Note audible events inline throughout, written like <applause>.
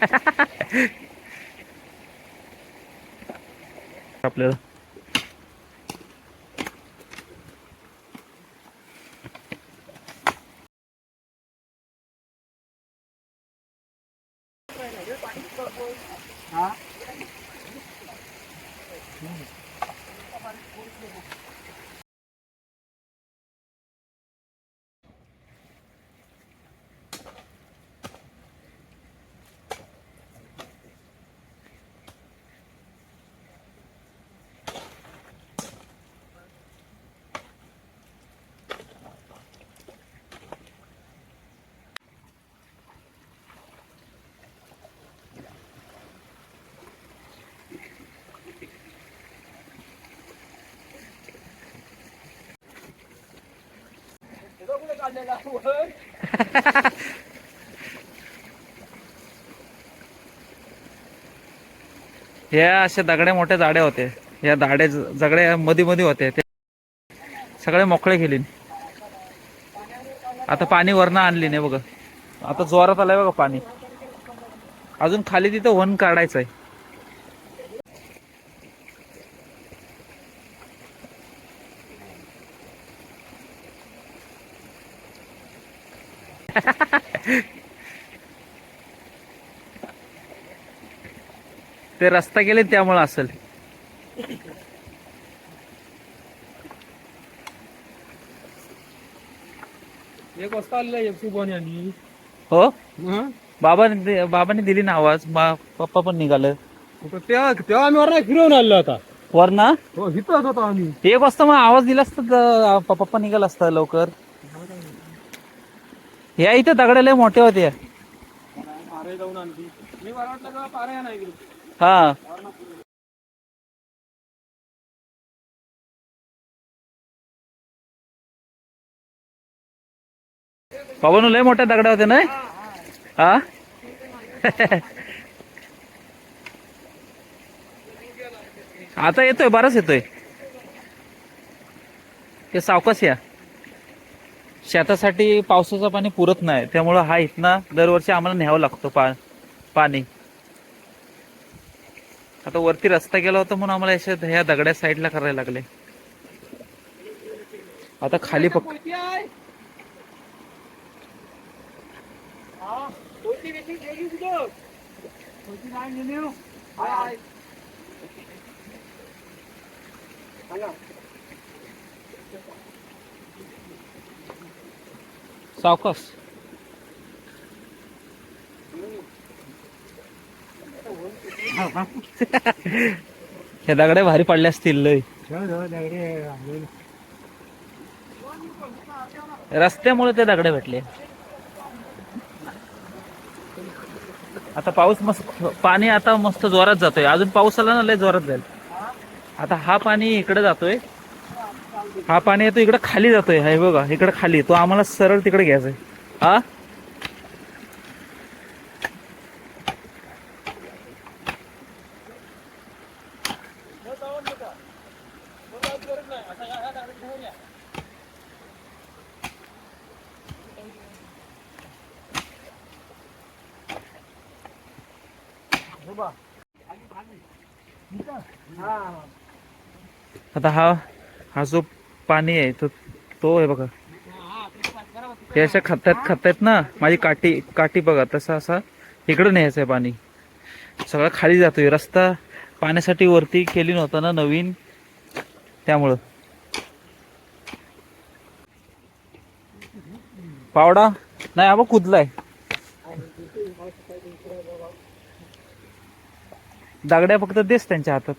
<laughs> आपल्याला. <laughs> ह्या असे दगडे मोठे झाडे होते. या झाडे जगड्या मधी मध्ये होते. ते सगळे मोकळे केले आता पाणी वरनं आणली नाही बघा. आता जोरात आलंय बघा पाणी. अजून खाली तिथं वन काढायचं आहे <laughs> ते रस्ता गेले त्यामुळे असेल. एक वाजता आलेला सुबानी आणि. हो? बाबाने बाबांनी दिली ना आवाज. पप्पा पण निघालं. तेव्हा तेव्हा आम्ही वरना फिरवून आलो आता. वर ना हो हिथंच होतो आम्ही. एक वाजता मग आवाज दिला असता तर पप्पा निघाला असता लवकर. या इथे दगड लय मोठे होते. हा. पवन लय मोठ्या दगड होते ना? हा? आता येतोय बराच येतोय. ते सावकाश या. शेतासाठी पावसाचं पाणी पुरत नाही. त्यामुळं हा इथना दरवर्षी आम्हाला न्यावं लागतो पा पाणी. आता वरती रस्ता गेला होता म्हणून आम्हाला अशा ह्या दगड्या साईडला करायला लागले. आता खाली पक कोणती आहे हा कोणती व्यक्ती गेली तिथं कोणती नाही गेली हो? हाय हाय सांगा सावकाश हे दगडे भारी पडले असतील लय. रस्त्यामुळे ते दगडे भेटले. आता पाऊस मस्त पाणी आता मस्त जोरात जातोय. अजून पाऊस आला ना लय जोरात जाईल. आता हा पाणी इकडे जातोय. हा पाणी येतो इकडे खाली जातोय. हे बघा इकडे खाली. तो आम्हाला सरळ तिकडे घ्यायचा आहे हा? आता हा हा जो पाणी आहे तो तो आहे बघा. हे अशा खातात खातात ना माझी काठी काठी बघा तसा असा इकडं न्यायचं आहे पाणी. सगळं खाली जातोय. रस्ता पाण्यासाठी वरती केली नव्हता ना नवीन त्यामुळं. पावडा? नाही आबा कुदलाय. दागड्या फक्त देस त्यांच्या हातात.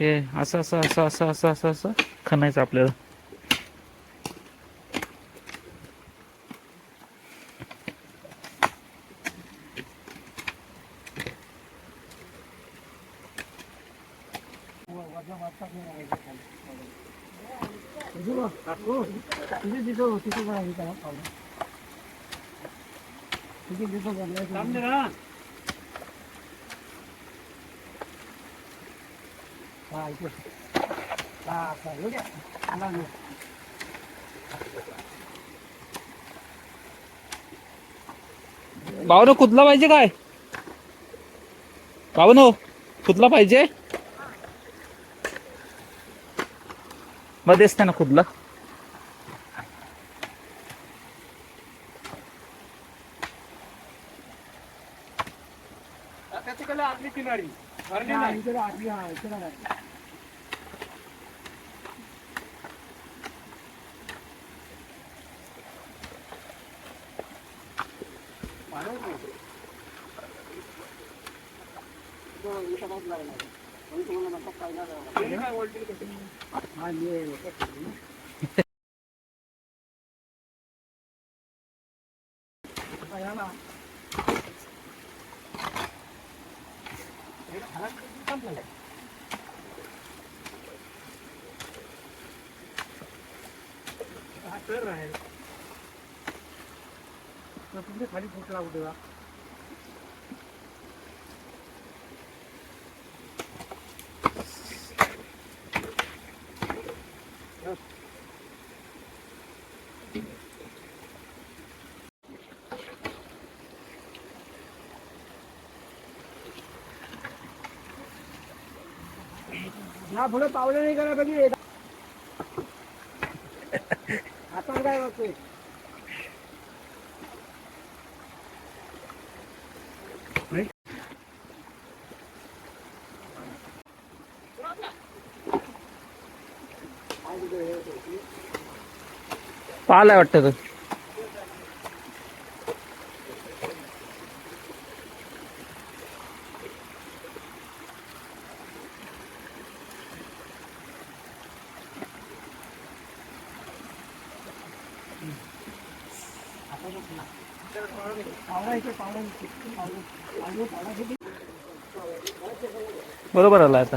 हे असं असं असं असं असं असं असं. खणायचं आपल्याला. थांबले ना हा इकडे हा असा येऊ द्या आला नाही भाऊनो कुदला पाहिजे काय? भाऊनो कुदला पाहिजे? मध्येच ना कुदला हा इकडे नाही. हा, ये. या ना. हा, तर राहील. तर तुमच्या खाली फुटला कुठे देवा हा पुढे पावलं नाही करा कधी आता काय बघतोय पाहिलाय वाटतं तो बरोबर आला आता.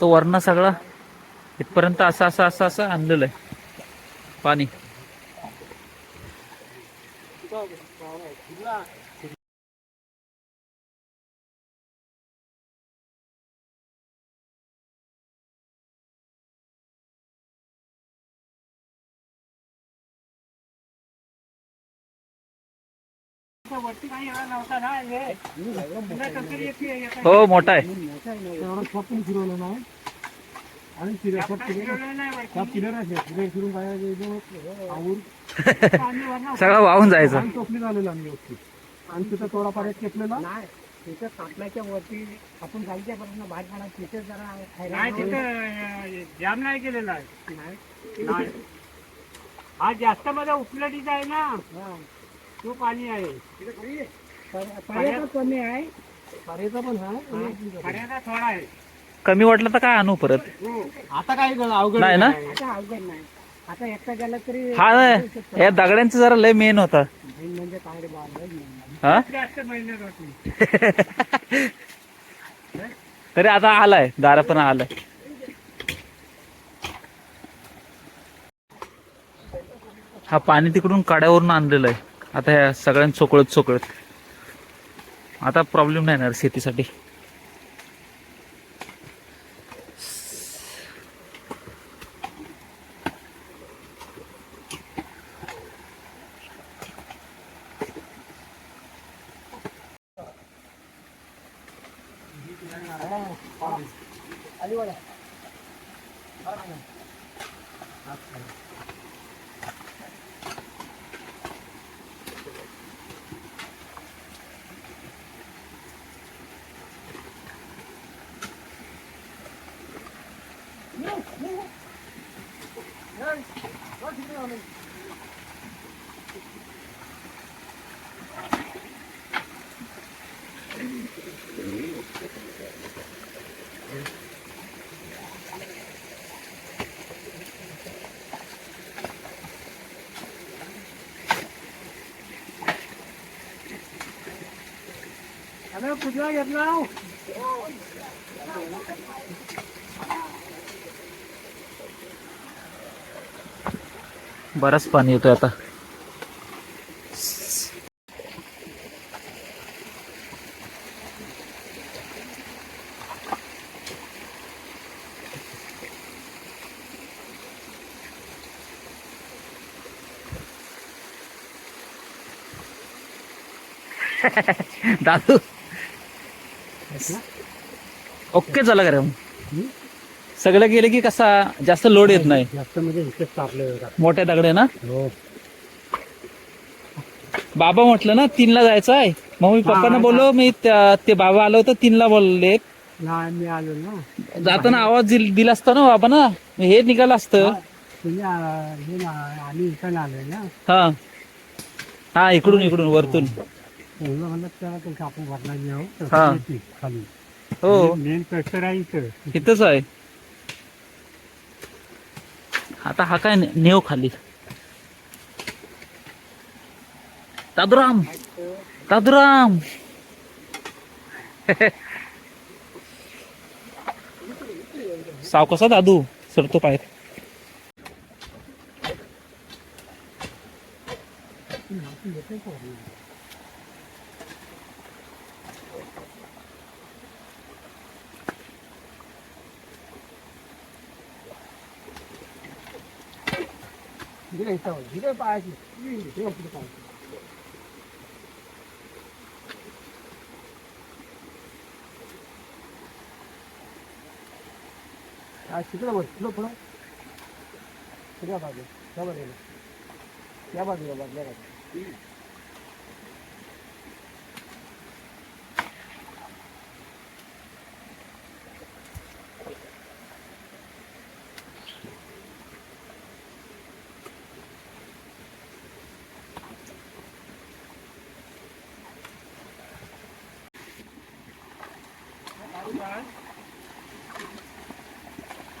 तो वरण सगळा इथपर्यंत असं असं असं असं आणलेलं आहे. पाणी. गेलो, आवूर. पाणी वरनं सगळा वाहून जायचा. आणि आणि तिथं थोडा पाण्यात केपलेला नाही तिथं कापल्याच्या वरती आपण पर्यंत तिथे जरा नाही तिथं जाम नाही केलेला. आहे नाही. हा जास्त माझा उपलटीचा आहे ना. तो पाणी आहे. कमी आहे पाण्याचा पण आहे. पाण्याचा थोडा आहे. कमी वाटलं तर काय आणू परत? आता काय अवघड नाही ना? आता अवघड नाही. आता एकटा गेला तरी हा या दगड्यांचं जरा लय मेन होता. म्हणजे काय होती <laughs> तरी आता आलाय दारा पण आलाय. हा पाणी तिकडून काड्यावरून आणलेलं आहे. आता ह्या सगळ्यांना चोकळत चोकळत. आता प्रॉब्लेम नाही येणार शेतीसाठी. अरे कुठला घेतला बराच पाणी येतोय आता दादू ओके चला करा सगळं गेलं की कसा? जास्त लोड येत नाही. जास्त म्हणजे मोठ्या दगडे ना? हो. बाबा म्हटलं ना तीनला जायचं आहे. मग मी पप्पांना बोललो मी ते बाबा आलो होतं तीनला बोलले. मी आलो ना. जाताना आवाज दिल- असता ना बाबा ना हे निघालं असतं. हे हा. हा इकडून इकडून वरतून. त्याला कापून आहो. तर हा. खाली हो मेन आहे इथं. इथंच आहे. आता हा काय ने- नेव खाली. दादूराम दादूराम <laughs> साव कसा दादू? सरतो पाय 빠야지. 이게 내가 부터 빠야지. 아, 지그러 봐, 지그러 보라. 그래 봐봐, 잡아내려. 잡아내려 내가.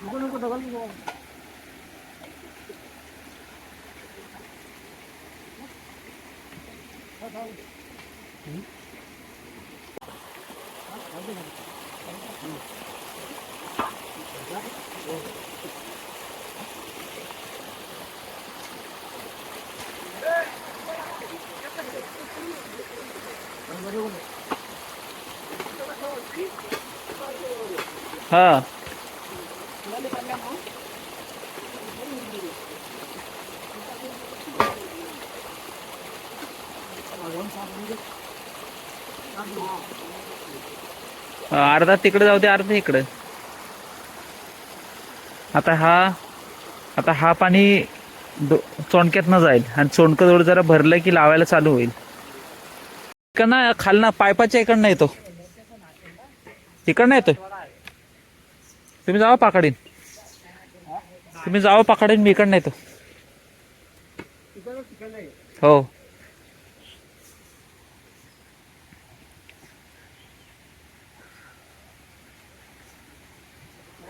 बाजूला या बाजूला बदल्या बाजू नको नको ढकल नको. हा अर्धा तिकडे जाऊ दे अर्धा इकडे. आता हा आता हा पाणी दो- जाईल. आणि चोणकं जवळ जरा भरलं की लावायला चालू होईल. इकडनं खालना पायपाच्या इकडनं येतो. इकडनं येतोय. तुम्ही जावा पाकडीन. तुम्ही जावा पाकडीन मी इकडनं येतो. हो हा? का बोला? no, पाण्याचा फ्लॅट नाही ठेवलेला आहे. हा उचली जाय इथल्या या हम्म. पाणी नको. एवढं पाणी मोठं आहे काढायला फिरत चोंड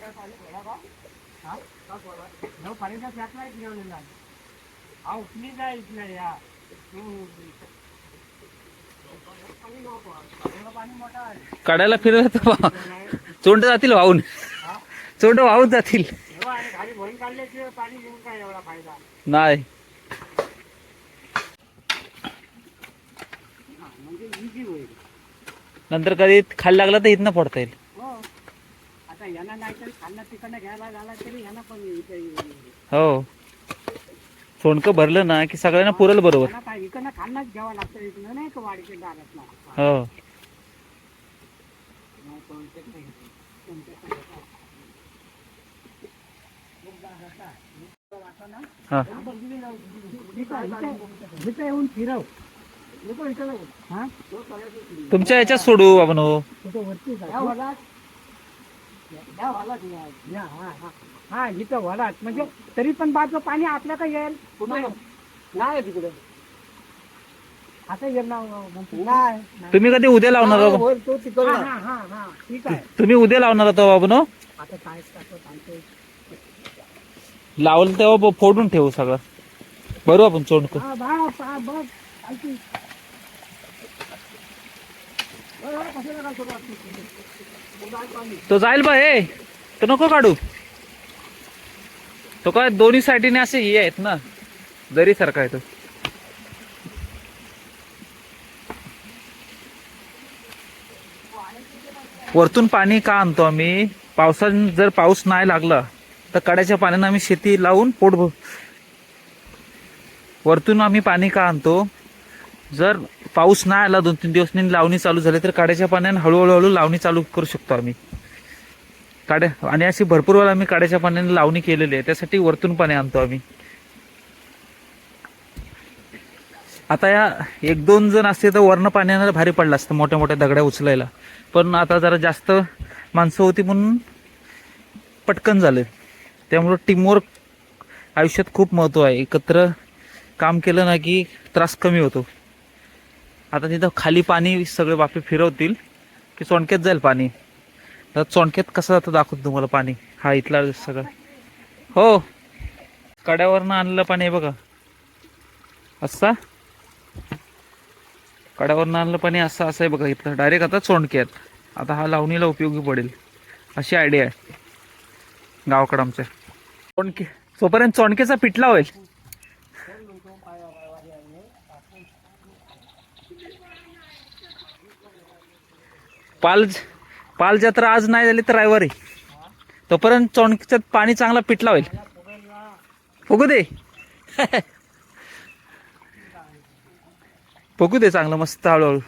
जातील वाहून चोंड वाहून जातील एवढं आणि खाली भरून काढल्याशिवाय पाणी घेऊन काय एवढा फायदा नाही. नंतर कधी खाली लागला तर इथनं पडता येईल. हो यांना नाही तिकडनं घ्यायला झाला तरी यांना पण इथे. हो सोंडकं भरलं ना की सगळ्यांना पुरल बरोबर यांना काय इकडनं घ्यावं लागतं इकडनं नाही का वाडीच्या दारातला हो हा इथं येऊन फिरव इकडं. हा? तुमच्या याच्यात सोडू आपण हो वरती जा. या वलात. या वलात या. या, हा, हा. हा इथं वलात म्हणजे तरी पण बाजू पाणी आपल्या काय येईल नाही नाही तिकडे आता येईल ना म्हणतो. नाही तुम्ही कधी उद्या लावणार हा, हो? तो. हा, हा, हा, ठीक आहे तुम्ही उद्या लावणार होता बाबून हो? आता काय टाकतो सांगतो लावलं तेव्हा ब- फोडून ठेवू सगळं बरोबर आपण चोंडकं हा बा बघ. तो जाईल बा हे तो नको काढू. तो काय दोन्ही साईडीने असे हे आहेत ना जरी सारखा आहे तो. वरतून पाणी का आणतो आम्ही? पावसाने जर पाऊस नाही लागला तर कड्याच्या पाण्यानं आम्ही शेती लावून पोट भर. वरतून आम्ही पाणी का आणतो? जर पाऊस नाही आला दोन तीन दिवस लावणी चालू झाली तर काड्याच्या पाण्याने हळूहळू हळू लावणी चालू करू शकतो आम्ही. काड्या आणि अशी भरपूर वेळा आम्ही काड्याच्या पाण्याने लावणी केलेली आहे. त्यासाठी वरतून पाणी आणतो आम्ही. आता या एक दोन जण असते तर वरनं पाण्यानं भारी पडलं असतं मोठ्या मोठ्या दगड्या उचलायला. पण आता जरा जास्त माणसं होती म्हणून पटकन झाले. त्यामुळं टीमवर्क आयुष्यात खूप महत्त्व आहे. एकत्र काम केलं ना की त्रास कमी होतो. आता तिथं खाली पाणी सगळे बापे फिरवतील की चोणक्यात जाईल पाणी. आता चोणक्यात कसं जातं दाखवतो तुम्हाला पाणी. हा इथला सगळं. हो. कड्यावरनं आणलं पाणी आहे बघा. असा. कड्यावरनं आणलं पाणी असं असं आहे बघा इथलं. डायरेक्ट आता चोणक्यात आता हा लावणीला उपयोगी पडेल. अशी आयडिया आहे. गावाकडं आमच्या. चोणके तोपर्यंत चोणकेचा पिठला होईल पाल पाल जत्रा आज नाही झाली तर रविवारी. तोपर्यंत चोणकीच्यात पाणी चांगला पिटला होईल. फुगू दे. फुगू दे चांगलं मस्त हळूहळू.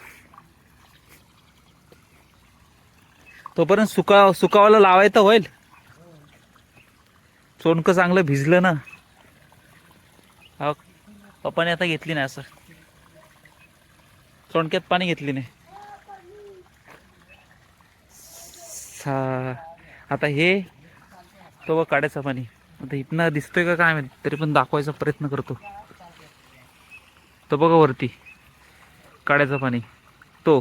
तोपर्यंत सुका सुकावाला लावायचं होईल. चोणकं चांगलं भिजलं ना. हा पप्पाने आता घेतली नाही असं. चोणक्यात पाणी घेतली नाही. अच्छा आता हे तो बघ काढायचा पाणी. आता इथनं दिसतोय का काय माहिती तरी पण दाखवायचा प्रयत्न करतो. तो बघा वरती काढायचा पाणी. तो.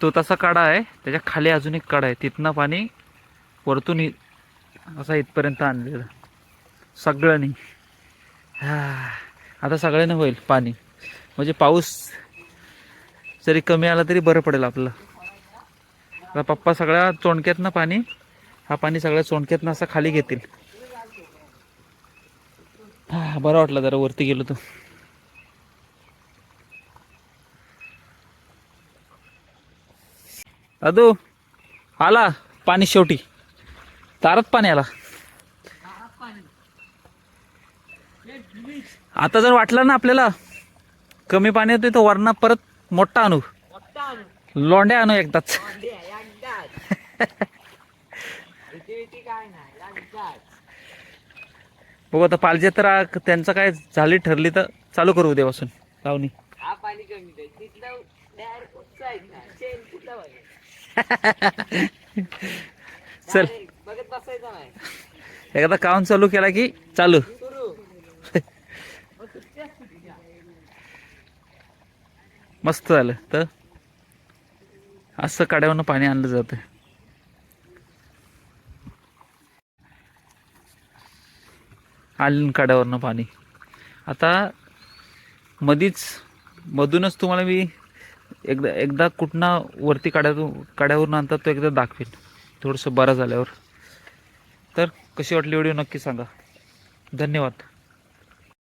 तो तसा काढा आहे त्याच्याखाली अजून एक काढा आहे. तिथनं पाणी वरतून असा इथपर्यंत आणलेलं. सगळ्यांनी. आता सगळ्यांना होईल पाणी. म्हणजे पाऊस जरी कमी आला तरी बरं पडेल आपलं. आता पप्पा सगळ्या चोणक्यातनं पाणी? हा पाणी सगळ्या चोणक्यातनं असं खाली घेतील. हा बरं वाटलं जरा वरती गेलो तो दादू आला पाणी शेवटी. तारात पाणी आला. आता जर वाटलं ना आपल्याला कमी पाणी येतोय तर वरना परत मोठा आणू. लोंड्या आणू एकदाच. बघू आता पालजे तर त्यांचं काय झाली ठरली तर चालू करू उद्यापासून. लावणी. <laughs> चल. एखादा एकदा काम चालू केला की चालू. <laughs> मस्त झालं. तर असं काड्यावरनं पाणी आणलं जातं. आणलं काड्यावरनं पाणी. आता मधीच मधूनच तुम्हाला मी एकदा एकदा कुठनं वरती काड्यातून काड्यावरून आणतात तो एकदा दाखवेन. थोडंसं बरं झाल्यावर. तर कशी वाटली व्हिडिओ नक्की सांगा. धन्यवाद.